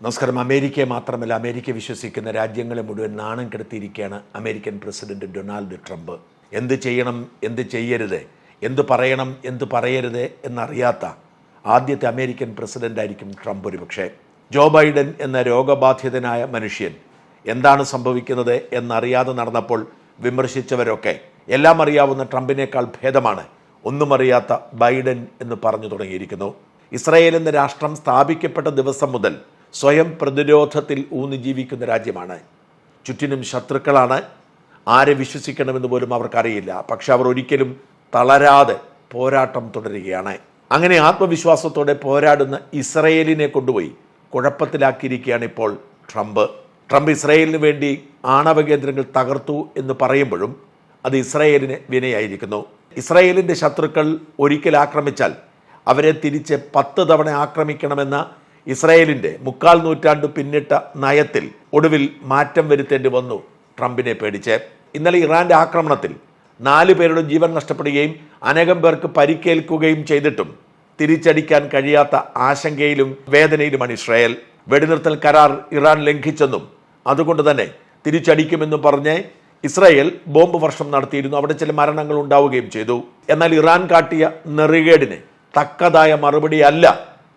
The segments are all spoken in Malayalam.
നമസ്കാരം. അമേരിക്കയെ മാത്രമല്ല അമേരിക്ക വിശ്വസിക്കുന്ന രാജ്യങ്ങളെ മുഴുവൻ നാണം കെടുത്തിയിരിക്കുകയാണ് അമേരിക്കൻ പ്രസിഡന്റ് ഡൊണാൾഡ് ട്രംപ്. എന്ത് ചെയ്യണം എന്ത് ചെയ്യരുത് എന്ത് പറയണം എന്ത് പറയരുത് എന്നറിയാത്ത ആദ്യത്തെ അമേരിക്കൻ പ്രസിഡന്റ് ആയിരിക്കും ട്രംപ് ഒരുപക്ഷെ. ജോ ബൈഡൻ എന്ന രോഗബാധിതനായ മനുഷ്യൻ എന്താണ് സംഭവിക്കുന്നത് എന്നറിയാതെ നടന്നപ്പോൾ വിമർശിച്ചവരൊക്കെ. എല്ലാം അറിയാവുന്ന ട്രംപിനേക്കാൾ ഭേദമാണ്. ഒന്നും അറിയാത്ത ബൈഡൻ എന്ന് പറഞ്ഞു തുടങ്ങിയിരിക്കുന്നു. ഇസ്രായേൽ എന്ന രാഷ്ട്രം സ്ഥാപിക്കപ്പെട്ട ദിവസം മുതൽ സ്വയം പ്രതിരോധത്തിൽ ഊന്നി ജീവിക്കുന്ന രാജ്യമാണ്. ചുറ്റിനും ശത്രുക്കളാണ്. ആരെ വിശ്വസിക്കണമെന്ന് പോലും അവർക്കറിയില്ല. പക്ഷെ അവർ ഒരിക്കലും തളരാതെ പോരാട്ടം തുടരുകയാണ്. അങ്ങനെ ആത്മവിശ്വാസത്തോടെ പോരാടുന്ന ഇസ്രയേലിനെ കൊണ്ടുപോയി കുഴപ്പത്തിലാക്കിയിരിക്കുകയാണ് ഇപ്പോൾ ട്രംപ്. ട്രംപ് ഇസ്രയേലിന് വേണ്ടി ആണവ കേന്ദ്രങ്ങൾ തകർത്തു എന്ന് പറയുമ്പോഴും അത് ഇസ്രയേലിന് വിനയായിരിക്കുന്നു. ഇസ്രയേലിന്റെ ശത്രുക്കൾ ഒരിക്കൽ ആക്രമിച്ചാൽ അവരെ തിരിച്ച് പത്ത് തവണ ആക്രമിക്കണമെന്ന ഇസ്രയേലിന്റെ മുക്കാൽ നൂറ്റാണ്ട് പിന്നിട്ട നയത്തിൽ ഒടുവിൽ മാറ്റം വരുത്തേണ്ടി വന്നു ട്രംപിനെ പേടിച്ച്. ഇന്നലെ ഇറാന്റെ ആക്രമണത്തിൽ നാല് പേരുടെ ജീവൻ നഷ്ടപ്പെടുകയും അനേകം പേർക്ക് പരിക്കേൽക്കുകയും ചെയ്തിട്ടും തിരിച്ചടിക്കാൻ കഴിയാത്ത ആശങ്കയിലും വേദനയിലുമാണ് ഇസ്രായേൽ. വെടിനിർത്തൽ കരാർ ഇറാൻ ലംഘിച്ചെന്നും അതുകൊണ്ട് തന്നെ തിരിച്ചടിക്കുമെന്നും പറഞ്ഞ് ഇസ്രായേൽ ബോംബ് വർഷം നടത്തിയിരുന്നു. അവിടെ ചില മരണങ്ങൾ ഉണ്ടാവുകയും ചെയ്തു. എന്നാൽ ഇറാൻ കാട്ടിയ നെറികേടിന് തക്കതായ മറുപടി അല്ല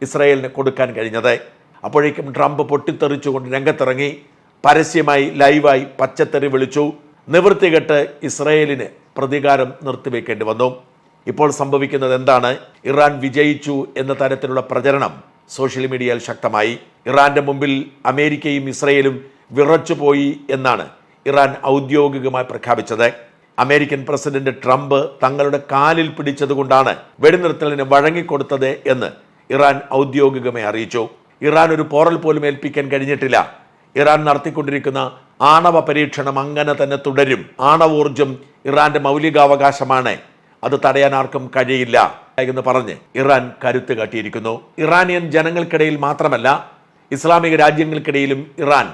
ഇസ്രായേലിന് കൊടുക്കാൻ കഴിഞ്ഞത്. അപ്പോഴേക്കും ട്രംപ് പൊട്ടിത്തെറിച്ചുകൊണ്ട് രംഗത്തിറങ്ങി പരസ്യമായി ലൈവായി പച്ചത്തെറി വിളിച്ചു. നിവൃത്തികെട്ട് ഇസ്രായേലിന് പ്രതികാരം നിർത്തിവെക്കേണ്ടി വന്നു. ഇപ്പോൾ സംഭവിക്കുന്നത് എന്താണ്? ഇറാൻ വിജയിച്ചു എന്ന തരത്തിലുള്ള പ്രചരണം സോഷ്യൽ മീഡിയയിൽ ശക്തമായി. ഇറാന്റെ മുമ്പിൽ അമേരിക്കയും ഇസ്രയേലും വിറച്ചുപോയി എന്നാണ് ഇറാൻ ഔദ്യോഗികമായി പ്രഖ്യാപിച്ചത്. അമേരിക്കൻ പ്രസിഡന്റ് ട്രംപ് തങ്ങളുടെ കാലിൽ പിടിച്ചതുകൊണ്ടാണ് വെടിനിർത്തലിന് വഴങ്ങിക്കൊടുത്തത് എന്ന് ഇറാൻ ഔദ്യോഗികമായി അറിയിച്ചു. ഇറാൻ ഒരു പോറൽ പോലും ഏൽപ്പിക്കാൻ കഴിഞ്ഞിട്ടില്ല. ഇറാൻ നടത്തിക്കൊണ്ടിരിക്കുന്ന ആണവ പരീക്ഷണം അങ്ങനെ തന്നെ തുടരും. ആണവോർജം ഇറാന്റെ മൗലികാവകാശമാണ്. അത് തടയാൻ ആർക്കും കഴിയില്ല എന്ന് പറഞ്ഞ് ഇറാൻ കരുത്ത് കാട്ടിയിരിക്കുന്നു. ഇറാനിയൻ ജനങ്ങൾക്കിടയിൽ മാത്രമല്ല ഇസ്ലാമിക രാജ്യങ്ങൾക്കിടയിലും ഇറാൻ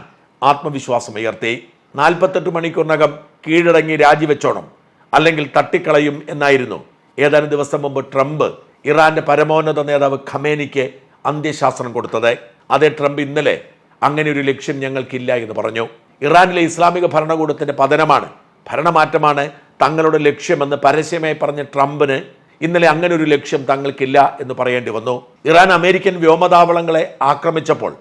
ആത്മവിശ്വാസം ഉയർത്തി. നാൽപ്പത്തെട്ട് മണിക്കൂറിനകം കീഴടങ്ങി രാജിവെച്ചോണം അല്ലെങ്കിൽ തട്ടിക്കളയും എന്നായിരുന്നു. ഏതാനും ദിവസം മുമ്പ് ട്രംപ് ഇറാന്റെ പരമോന്നത നേതാവ് ഖമേനിക്ക് അന്ത്യശാസനം കൊടുത്തത്. അതേ ട്രംപ് ഇന്നലെ അങ്ങനെ ഒരു ലക്ഷ്യം ഞങ്ങൾക്കില്ല എന്ന് പറഞ്ഞു. ഇറാനിലെ ഇസ്ലാമിക ഭരണകൂടത്തിന്റെ പതനമാണ് ഭരണമാറ്റമാണ് തങ്ങളുടെ ലക്ഷ്യമെന്ന് പരസ്യമായി പറഞ്ഞ ട്രംപിന് ഇന്നലെ അങ്ങനെ ഒരു ലക്ഷ്യം തങ്ങൾക്കില്ല എന്ന് പറയേണ്ടി വന്നു. ഇറാൻ അമേരിക്കൻ വ്യോമതാവളങ്ങളെ ആക്രമിച്ചപ്പോൾ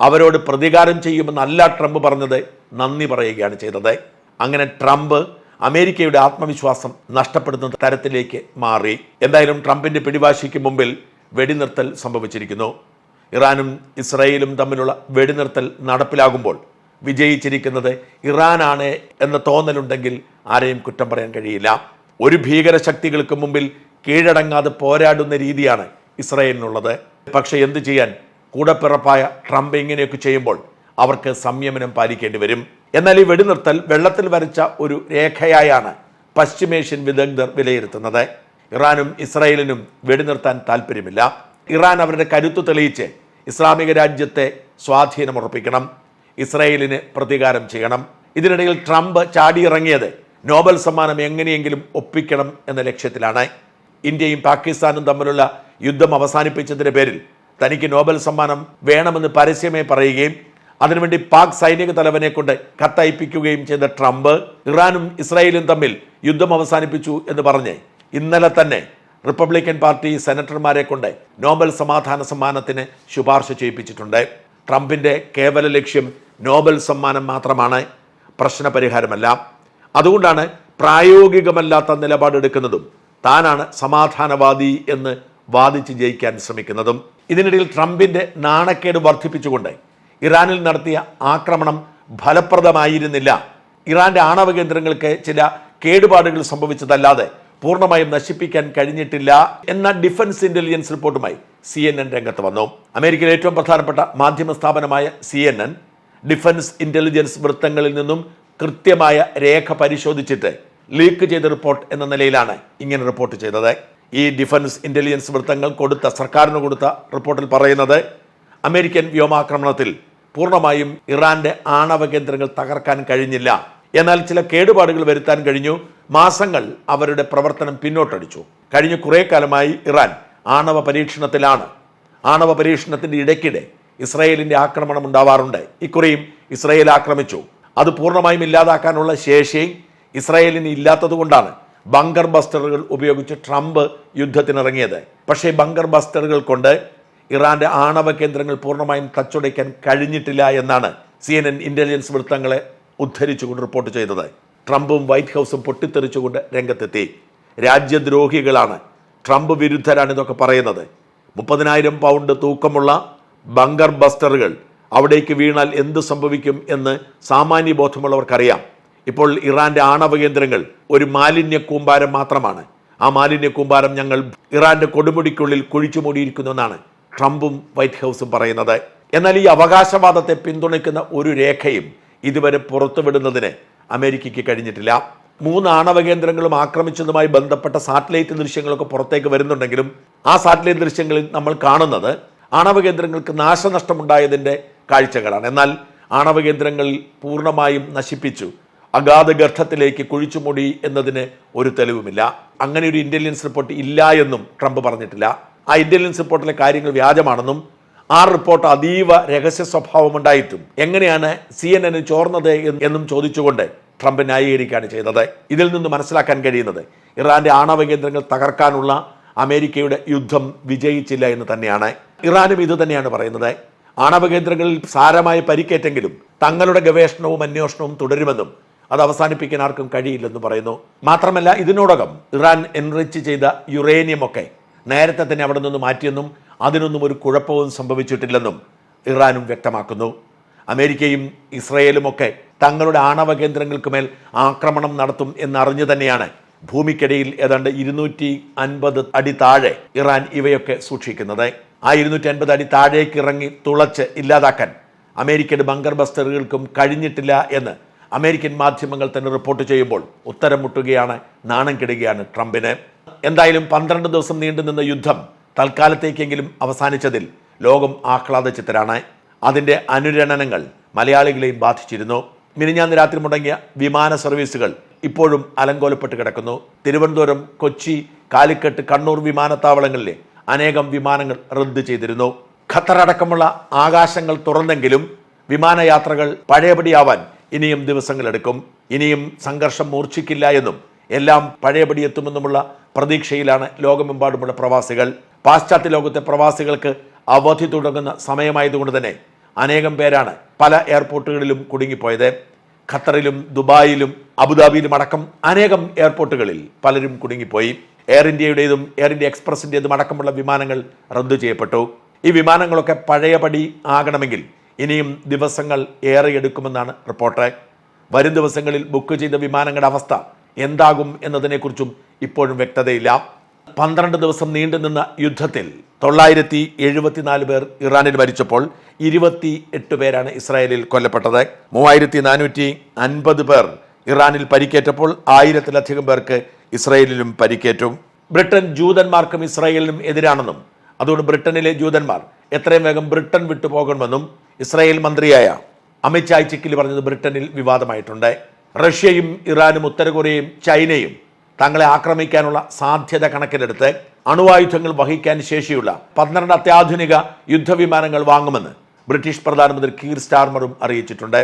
അവരോട് പ്രതികാരം ചെയ്യുമെന്നല്ല ട്രംപ് പറഞ്ഞത് നന്ദി പറയുകയാണ് ചെയ്തത്. അങ്ങനെ ട്രംപ് അമേരിക്കയുടെ ആത്മവിശ്വാസം നഷ്ടപ്പെടുന്ന തരത്തിലേക്ക് മാറി. എന്തായാലും ട്രംപിന്റെ പിടിവാശിക്ക് മുമ്പിൽ വെടിനിർത്തൽ സംഭവിച്ചിരിക്കുന്നു. ഇറാനും ഇസ്രയേലും തമ്മിലുള്ള വെടിനിർത്തൽ നടപ്പിലാകുമ്പോൾ വിജയിച്ചിരിക്കുന്നത് ഇറാനാണ് എന്ന തോന്നലുണ്ടെങ്കിൽ ആരെയും കുറ്റം പറയാൻ കഴിയില്ല. ഒരു ഭീകര ശക്തികൾക്ക് മുമ്പിൽ കീഴടങ്ങാതെ പോരാടുന്ന രീതിയാണ് ഇസ്രയേലിനുള്ളത്. പക്ഷേ എന്ത് ചെയ്യാൻ കൂടപ്പിറപ്പായ ട്രംപ് ഇങ്ങനെയൊക്കെ ചെയ്യുമ്പോൾ അവർക്ക് സംയമനം പാലിക്കേണ്ടി വരും. എന്നാൽ ഈ വെടിനിർത്തൽ വെള്ളത്തിൽ വരച്ച ഒരു രേഖയായാണ് പശ്ചിമേഷ്യൻ വിദഗ്ധർ വിലയിരുത്തുന്നത്. ഇറാനും ഇസ്രായേലിനും വെടിനിർത്താൻ താല്പര്യമില്ല ഇറാൻ അവരുടെ കരുത്തു തെളിയിച്ച് ഇസ്ലാമിക രാജ്യത്തെ സ്വാധീനമുറപ്പിക്കണം ഇസ്രായേലിന് പ്രതികാരം ചെയ്യണം. ഇതിനിടയിൽ ട്രംപ് ചാടിയിറങ്ങിയത് നോബൽ സമ്മാനം എങ്ങനെയെങ്കിലും ഒപ്പിക്കണം എന്ന ലക്ഷ്യത്തിലാണ്. ഇന്ത്യയും പാകിസ്ഥാനും തമ്മിലുള്ള യുദ്ധം അവസാനിപ്പിച്ചതിന്റെ പേരിൽ തനിക്ക് നോബൽ സമ്മാനം വേണമെന്ന് പരസ്യമേ പറയുകയും അതിനുവേണ്ടി പാക് സൈനിക തലവനെ കൊണ്ട് കത്തയപ്പിക്കുകയും ചെയ്ത ട്രംപ് ഇറാനും ഇസ്രായേലും തമ്മിൽ യുദ്ധം അവസാനിപ്പിച്ചു എന്ന് പറഞ്ഞ് ഇന്നലെ തന്നെ റിപ്പബ്ലിക്കൻ പാർട്ടി സെനറ്റർമാരെ കൊണ്ട് നോബൽ സമാധാന സമ്മാനത്തിന് ശുപാർശ ചെയ്യിപ്പിച്ചിട്ടുണ്ട്. ട്രംപിന്റെ കേവല ലക്ഷ്യം നോബൽ സമ്മാനം മാത്രമാണ്. പ്രശ്നപരിഹാരമല്ല അതുകൊണ്ടാണ് പ്രായോഗികമല്ലാത്ത നിലപാടെടുക്കുന്നതും താനാണ് സമാധാനവാദി എന്ന് വാദിച്ച് ജയിക്കാൻ ശ്രമിക്കുന്നതും. ഇതിനിടയിൽ ട്രംപിന്റെ നാണക്കേട് വർദ്ധിപ്പിച്ചുകൊണ്ട് ഇറാനിൽ നടത്തിയ ആക്രമണം ഫലപ്രദമായിരുന്നില്ല. ഇറാന്റെ ആണവ കേന്ദ്രങ്ങൾക്ക് ചില കേടുപാടുകൾ സംഭവിച്ചതല്ലാതെ പൂർണമായും നശിപ്പിക്കാൻ കഴിഞ്ഞിട്ടില്ല എന്ന ഡിഫൻസ് ഇന്റലിജൻസ് റിപ്പോർട്ടുമായി സി എൻ എൻ രംഗത്ത് വന്നു. അമേരിക്കയിലെ ഏറ്റവും പ്രധാനപ്പെട്ട മാധ്യമ സ്ഥാപനമായ C N N defence intelligence വൃത്തങ്ങളിൽ നിന്നും കൃത്യമായ രേഖ പരിശോധിച്ചിട്ട് ലീക്ക് ചെയ്ത റിപ്പോർട്ട് എന്ന നിലയിലാണ് ഇങ്ങനെ റിപ്പോർട്ട് ചെയ്തത്. ഈ ഡിഫൻസ് ഇന്റലിജൻസ് വൃത്തങ്ങൾ കൊടുത്ത സർക്കാരിന് കൊടുത്ത റിപ്പോർട്ടിൽ പറയുന്നത് അമേരിക്കൻ വ്യോമാക്രമണത്തിൽ പൂർണമായും ഇറാന്റെ ആണവ കേന്ദ്രങ്ങൾ തകർക്കാൻ കഴിഞ്ഞില്ല. എന്നാൽ ചില കേടുപാടുകൾ വരുത്താൻ കഴിഞ്ഞു. മാസങ്ങൾ അവരുടെ പ്രവർത്തനം പിന്നോട്ടടിച്ചു. കഴിഞ്ഞ കുറേ കാലമായി ഇറാൻ ആണവ പരീക്ഷണത്തിലാണ്. ആണവ പരീക്ഷണത്തിന്റെ ഇടയ്ക്കിടെ ഇസ്രയേലിന്റെ ആക്രമണം ഉണ്ടാവാറുണ്ട്. ഇക്കുറിയും ഇസ്രയേൽ ആക്രമിച്ചു. അത് പൂർണമായും ഇല്ലാതാക്കാനുള്ള ശേഷിയും ഇസ്രായേലിന് ഇല്ലാത്തതുകൊണ്ടാണ് ബങ്കർ ബസ്റ്ററുകൾ ഉപയോഗിച്ച് ട്രംപ് യുദ്ധത്തിനിറങ്ങിയത്. പക്ഷേ ബങ്കർ ബസ്റ്ററുകൾ കൊണ്ട് ഇറാന്റെ ആണവ കേന്ദ്രങ്ങൾ പൂർണമായും തച്ചുടയ്ക്കാൻ കഴിഞ്ഞിട്ടില്ല എന്നാണ് സി എൻ എൻ ഇന്റലിജൻസ് വൃത്തങ്ങളെ ഉദ്ധരിച്ചുകൊണ്ട് റിപ്പോർട്ട് ചെയ്തത്. ട്രംപും വൈറ്റ് ഹൗസും പൊട്ടിത്തെറിച്ചുകൊണ്ട് രംഗത്തെത്തി. രാജ്യദ്രോഹികളാണ്. ട്രംപ് വിരുദ്ധരാണ് ഇതൊക്കെ പറയുന്നത്. മുപ്പതിനായിരം പൗണ്ട് തൂക്കമുള്ള ബങ്കർ ബസ്റ്ററുകൾ അവിടേക്ക് വീണാൽ എന്ത് സംഭവിക്കും എന്ന് സാമാന്യ ബോധമുള്ളവർക്കറിയാം ഇപ്പോൾ ഇറാന്റെ ആണവ കേന്ദ്രങ്ങൾ ഒരു മാലിന്യ കൂമ്പാരം മാത്രമാണ്. ആ മാലിന്യ കൂമ്പാരം ഞങ്ങൾ ഇറാന്റെ കൊടുമുടിക്കുള്ളിൽ കുഴിച്ചു മൂടിയിരിക്കുന്നു എന്നാണ് ട്രംപും വൈറ്റ് ഹൗസും പറയുന്നത്. എന്നാൽ ഈ അവകാശവാദത്തെ പിന്തുണയ്ക്കുന്ന ഒരു രേഖയും ഇതുവരെ പുറത്തുവിടുന്നതിന് അമേരിക്കയ്ക്ക് കഴിഞ്ഞിട്ടില്ല. മൂന്ന് ആണവ കേന്ദ്രങ്ങളും ആക്രമിച്ചതുമായി ബന്ധപ്പെട്ട സാറ്റലൈറ്റ് ദൃശ്യങ്ങളൊക്കെ പുറത്തേക്ക് വരുന്നുണ്ടെങ്കിലും ആ സാറ്റലൈറ്റ് ദൃശ്യങ്ങളിൽ നമ്മൾ കാണുന്നത് ആണവ കേന്ദ്രങ്ങൾക്ക് നാശനഷ്ടമുണ്ടായതിന്റെ കാഴ്ചകളാണ്. എന്നാൽ ആണവ കേന്ദ്രങ്ങളിൽ പൂർണമായും നശിപ്പിച്ചു. അഗാധ ഗർത്തത്തിലേക്ക് കുഴിച്ചുമൂടി എന്നതിന് ഒരു തെളിവുമില്ല. അങ്ങനെ ഒരു ഇന്റലിജൻസ് റിപ്പോർട്ട് ഇല്ല എന്നും ട്രംപ് പറഞ്ഞിട്ടില്ല. ആ ഇന്റലിജൻസ് റിപ്പോർട്ടിലെ കാര്യങ്ങൾ വ്യാജമാണെന്നും ആ റിപ്പോർട്ട് അതീവ രഹസ്യ സ്വഭാവമുണ്ടായിട്ടും എങ്ങനെയാണ് സി എൻ എന് ചോർന്നത് എന്നും ചോദിച്ചുകൊണ്ട് ട്രംപ് ന്യായീകരിക്കുകയാണ് ചെയ്തത്. ഇതിൽ നിന്ന് മനസ്സിലാക്കാൻ കഴിയുന്നത് ഇറാന്റെ ആണവ കേന്ദ്രങ്ങൾ തകർക്കാനുള്ള അമേരിക്കയുടെ യുദ്ധം വിജയിച്ചില്ല എന്ന് തന്നെയാണ്. ഇറാനും ഇത് തന്നെയാണ് പറയുന്നത്. ആണവ കേന്ദ്രങ്ങളിൽ സാരമായി പരിക്കേറ്റെങ്കിലും തങ്ങളുടെ ഗവേഷണവും അന്വേഷണവും തുടരുമെന്നും അത് അവസാനിപ്പിക്കാൻ ആർക്കും കഴിയില്ലെന്ന് പറയുന്നു. മാത്രമല്ല ഇതിനോടകം ഇറാൻ എൻറിച്ച് ചെയ്ത യുറേനിയം ഒക്കെ നേരത്തെ തന്നെ അവിടെ നിന്ന് മാറ്റിയെന്നും അതിനൊന്നും ഒരു കുഴപ്പവും സംഭവിച്ചിട്ടില്ലെന്നും ഇറാനും വ്യക്തമാക്കുന്നു. അമേരിക്കയും ഇസ്രയേലും ഒക്കെ തങ്ങളുടെ ആണവ കേന്ദ്രങ്ങൾക്ക് മേൽ ആക്രമണം നടത്തും എന്നറിഞ്ഞു തന്നെയാണ് ഭൂമിക്കടിയിൽ ഏതാണ്ട് ഇരുന്നൂറ്റി അൻപത് അടി താഴെ ഇറാൻ ഇവയൊക്കെ സൂക്ഷിക്കുന്നത്. ആ ഇരുന്നൂറ്റി അൻപത് അടി താഴേക്ക് ഇറങ്ങി തുളച്ച് ഇല്ലാതാക്കാൻ അമേരിക്കയുടെ ബങ്കർ ബസ്റ്ററുകൾക്കും കഴിഞ്ഞിട്ടില്ല എന്ന് അമേരിക്കൻ മാധ്യമങ്ങൾ തന്നെ റിപ്പോർട്ട് ചെയ്യുമ്പോൾ ഉത്തരം മുട്ടുകയാണ് നാണം കെടുകയാണ് ട്രംപിന്. എന്തായാലും പന്ത്രണ്ട് ദിവസം നീണ്ടുനിന്ന യുദ്ധം തൽക്കാലത്തേക്കെങ്കിലും അവസാനിച്ചതിൽ ലോകം ആഹ്ലാദചിത്തരാണ് അതിന്റെ അനുരണനങ്ങൾ മലയാളികളെയും ബാധിച്ചിരുന്നു. മിനിഞ്ഞാന്ന് രാത്രി മുടങ്ങിയ വിമാന സർവീസുകൾ ഇപ്പോഴും അലങ്കോലപ്പെട്ട് കിടക്കുന്നു. തിരുവനന്തപുരം കൊച്ചി കാലിക്കട്ട് കണ്ണൂർ വിമാനത്താവളങ്ങളിലെ അനേകം വിമാനങ്ങൾ റദ്ദ് ചെയ്തിരുന്നു. ഖത്തർ അടക്കമുള്ള ആകാശങ്ങൾ തുറന്നെങ്കിലും വിമാനയാത്രകൾ പഴയപടിയാവാൻ ഇനിയും ദിവസങ്ങളെടുക്കും. ഇനിയും സംഘർഷം മൂർച്ഛിക്കില്ല എന്നും എല്ലാം പഴയപടി എത്തുമെന്നുമുള്ള പ്രതീക്ഷയിലാണ് ലോകമെമ്പാടുമുള്ള പ്രവാസികൾ. പാശ്ചാത്യ ലോകത്തെ പ്രവാസികൾക്ക് അവധി തുടങ്ങുന്ന സമയമായതുകൊണ്ട് തന്നെ അനേകം പേരാണ് പല എയർപോർട്ടുകളിലും കുടുങ്ങിപ്പോയത്. ഖത്തറിലും ദുബായിലും അബുദാബിയിലും അടക്കം അനേകം എയർപോർട്ടുകളിൽ പലരും കുടുങ്ങിപ്പോയി. എയർ ഇന്ത്യയുടേതും എയർ ഇന്ത്യ എക്സ്പ്രസിന്റെതും അടക്കമുള്ള വിമാനങ്ങൾ റദ്ദു ചെയ്യപ്പെട്ടു. ഈ വിമാനങ്ങളൊക്കെ പഴയപടി ആകണമെങ്കിൽ ഇനിയും ദിവസങ്ങൾ ഏറെ എടുക്കുമെന്നാണ് റിപ്പോർട്ട്. വരും ദിവസങ്ങളിൽ ബുക്ക് ചെയ്ത വിമാനങ്ങളുടെ അവസ്ഥ എന്താകും എന്നതിനെക്കുറിച്ചും ഇപ്പോഴും വ്യക്തതയില്ല. പന്ത്രണ്ട് ദിവസം നീണ്ടുനിന്ന യുദ്ധത്തിൽ തൊള്ളായിരത്തി എഴുപത്തിനാല് പേർ ഇറാനിൽ മരിച്ചപ്പോൾ ഇരുപത്തി എട്ട് പേരാണ് ഇസ്രായേലിൽ കൊല്ലപ്പെട്ടത്. മൂവായിരത്തി നാനൂറ്റി അൻപത് പേർ ഇറാനിൽ പരിക്കേറ്റപ്പോൾ ആയിരത്തിലധികം പേർക്ക് ഇസ്രായേലിലും പരിക്കേറ്റു. ബ്രിട്ടൻ ജൂതന്മാർക്കും ഇസ്രായേലിനും എതിരാണെന്നും അതുകൊണ്ട് ബ്രിട്ടനിലെ ജൂതന്മാർ എത്രയും വേഗം ബ്രിട്ടൻ വിട്ടുപോകണമെന്നും ഇസ്രായേൽ മന്ത്രിയായ അമിത് ഷായ് ചിക്കിൽ പറഞ്ഞത് ബ്രിട്ടനിൽ വിവാദമായിട്ടുണ്ട്. റഷ്യയും ഇറാനും ഉത്തര കൊറിയയും ചൈനയും തങ്ങളെ ആക്രമിക്കാനുള്ള സാധ്യത കണക്കിലെടുത്ത് അണുവായുധങ്ങൾ വഹിക്കാൻ ശേഷിയുള്ള പന്ത്രണ്ട് അത്യാധുനിക യുദ്ധവിമാനങ്ങൾ വാങ്ങുമെന്ന് ബ്രിട്ടീഷ് പ്രധാനമന്ത്രി കീർ സ്റ്റാർമറും അറിയിച്ചിട്ടുണ്ട്.